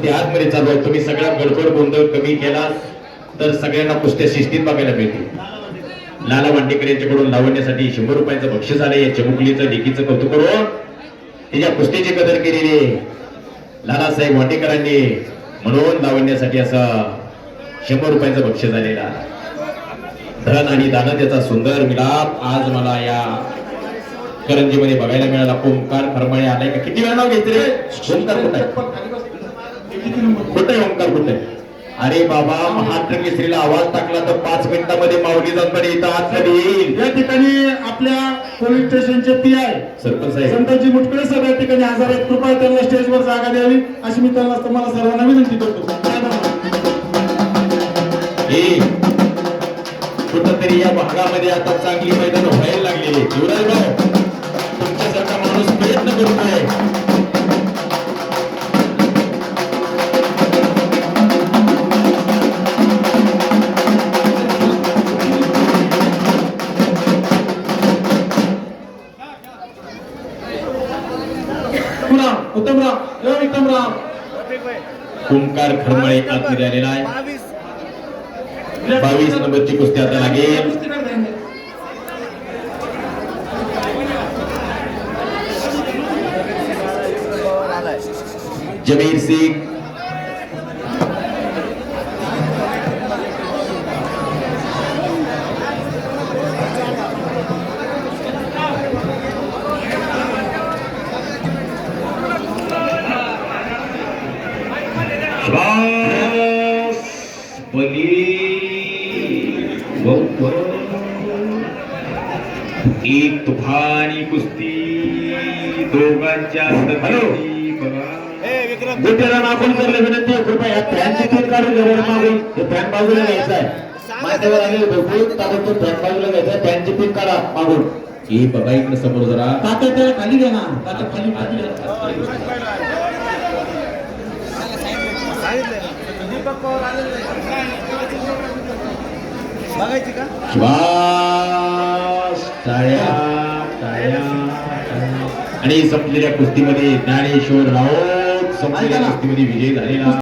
गोष्टी आतमध्ये चालू आहेत तुम्ही सगळा गडबड गोंधळ कमी केला तर सगळ्यांना कुस्त्या शिस्तीत बघायला मिळतील. लाला मांडेकर यांच्याकडून लावण्यासाठी शंभर रुपयाचं बक्षीस आलं या चमुकलीचं लेखीचं कौतुक करून त्याच्या कुस्तीची कदर केलेली लालासाहेब वाटेकरांनी म्हणून लावण्यासाठी असं शंभर रुपयाचं बक्षीस आलेला धन आणि दान त्याचा सुंदर मिलाप आज मला या करंजीमध्ये बघायला मिळाला. ओंकार फरमाळे आलाय का? किती वेळा नाव घेतले रे? ओंकार कुठे कुठे ओंकार कुठे? अरे बाबा महाराष्ट्र केसरीला आवाज टाकला तर पाच मिनिटामध्ये माऊली जातकडे इथं आतमध्ये येईल. या ठिकाणी आपल्या पोलीस स्टेशनचे पी आय सरपंच साहेब. संताजी मुटकडे साहेब या ठिकाणी हजार एक कृपया त्यांना स्टेजवर जागा द्यावी. अशी मी त्यांना तुम्हाला सर्वांना विनंती करतो. कुठंतरी या भागामध्ये आता चांगली मैदान व्हायला लागलेली शिवराज भाऊ उत्तमराव उत्तमराव या विक्रमराव ओंकार खरमळे आतमध्ये आलेला आहे. बावीस. नंबरची कुस्ती आता लागेल. जमीर सिंग श्वास बली. एक तुफानी कुस्ती दोघांच्या हॅलो. गोट्याला मागून करले विनंती आहे, कृपया या फॅनची तीन काढून बरं मागून ते फॅन बाजूला घ्यायचा आहे माथ्यावर आले भरपूर ताबडतोब फॅन बाजूला घ्यायचा आहे फॅनची पिन काढा मागून. हे बघा इकडे समोर जरा. तात्या त्याला खाली घ्या ना. खाली खाली घ्या. बघायची का श्वास टाळ्या टाळ्या टाळ्या. आणि संपलेल्या कुस्तीमध्ये ज्ञानेश्वर राऊत संपलेल्या कुस्तीमध्ये विजय झालेला